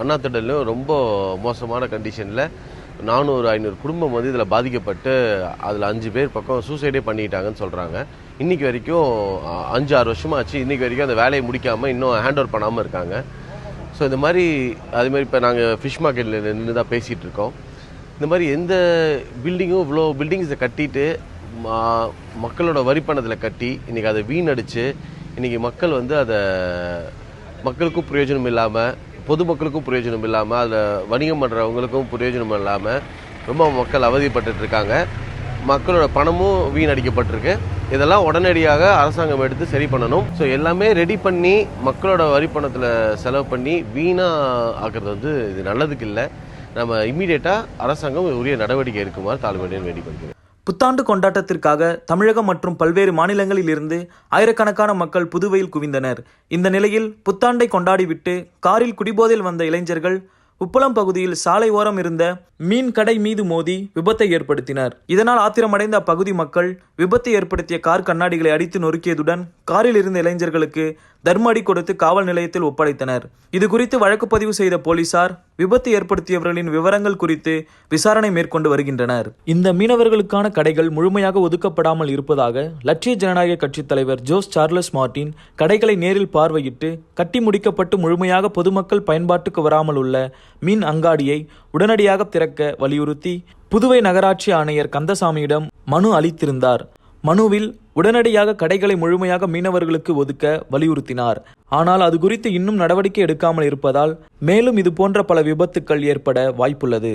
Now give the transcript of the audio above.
அண்ணா திடல்லையும் ரொம்ப மோசமான கண்டிஷனில் நானூறு ஐநூறு குடும்பம் வந்து இதில் பாதிக்கப்பட்டு அதில் அஞ்சு பேர் பக்கம் சூசைடே பண்ணிக்கிட்டாங்கன்னு சொல்கிறாங்க இன்னைக்கு வரைக்கும் அஞ்சு ஆறு வருஷமாக ஆச்சு இன்றைக்கி வரைக்கும் அந்த வேலையை முடிக்காமல் இன்னும் ஹேண்ட் ஓவர் பண்ணாமல் இருக்காங்க. ஸோ இந்த மாதிரி அதுமாதிரி இப்போ நாங்கள் ஃபிஷ் மார்க்கெட்டில் நின்று தான் பேசிகிட்டு இருக்கோம். இந்த மாதிரி எந்த பில்டிங்கும் இவ்வளோ பில்டிங்ஸை கட்டிட்டு மக்களோட வரிப்பணத்தில் கட்டி இன்றைக்கி அதை வீணடிச்சு இன்றைக்கி மக்கள் வந்து அதை மக்களுக்கும் பிரயோஜனம் இல்லாமல் பொதுமக்களுக்கும் பிரயோஜனம் இல்லாமல் அதில் வணிகம் பண்ணுறவங்களுக்கும் பிரயோஜனம் இல்லாமல் ரொம்ப மக்கள் அவதிப்பட்டுட்டு இருக்காங்க. மக்களோட பணமும் வீணடிக்கப்பட்டிருக்கு. இதெல்லாம் உடனடியாக அரசாங்கம் எடுத்து சரி பண்ணணும். ஸோ எல்லாமே ரெடி பண்ணி மக்களோட வரி பணத்தில் செலவு பண்ணி வீணாக ஆக்குறது வந்து இது நல்லதுக்கு இல்லை. நம்ம இம்மீடியட்டாக அரசாங்கம் உரிய நடவடிக்கை இருக்குமாறு தாழ்மையுடன் வேண்டிக் கொள்கிறேன். புத்தாண்டு கொண்டாட்டத்திற்காக தமிழகம் மற்றும் பல்வேறு மாநிலங்களில் இருந்து ஆயிரக்கணக்கான மக்கள் புதுவையில் குவிந்தனர். இந்த நிலையில் புத்தாண்டை கொண்டாடிவிட்டு காரில் குடிபோதையில் வந்த இளைஞர்கள் உப்பளம் பகுதியில் சாலை ஓரம் இருந்த மீன் கடை மீது மோதி விபத்தை ஏற்படுத்தினர். இதனால் ஆத்திரமடைந்த அப்பகுதி மக்கள் விபத்தை ஏற்படுத்திய கார் கண்ணாடிகளை அடித்து நொறுக்கியதுடன் காரில் இருந்த இளைஞர்களுக்கு தர்ம அடி கொடுத்து காவல் நிலையத்தில் ஒப்படைத்தனர். இது குறித்து வழக்கு பதிவு செய்த போலீசார் விபத்து ஏற்படுத்தியவர்களின் விவரங்கள் குறித்து விசாரணை மேற்கொண்டு வருகின்றனர். இந்த மீனவர்களுக்கான கடைகள் முழுமையாக ஒதுக்கப்படாமல் இருப்பதாக லட்சிய ஜனநாயக கட்சித் தலைவர் ஜோஸ் சார்லஸ் மார்டின் கடைகளை நேரில் பார்வையிட்டு கட்டி முடிக்கப்பட்டு முழுமையாக பொதுமக்கள் பயன்பாட்டுக்கு வராமல் உள்ள மீன் அங்காடியை உடனடியாக திறக்க வலியுறுத்தி புதுவை நகராட்சி ஆணையர் கந்தசாமியிடம் மனு அளித்திருந்தார். மனுவில் உடனடியாக கடைகளை முழுமையாக மீனவர்களுக்கு ஒதுக்க வலியுறுத்தினார். ஆனால் அது குறித்து இன்னும் நடவடிக்கை எடுக்காமல் இருப்பதால் மேலும் இது போன்ற பல விபத்துக்கள் ஏற்பட வாய்ப்புள்ளது.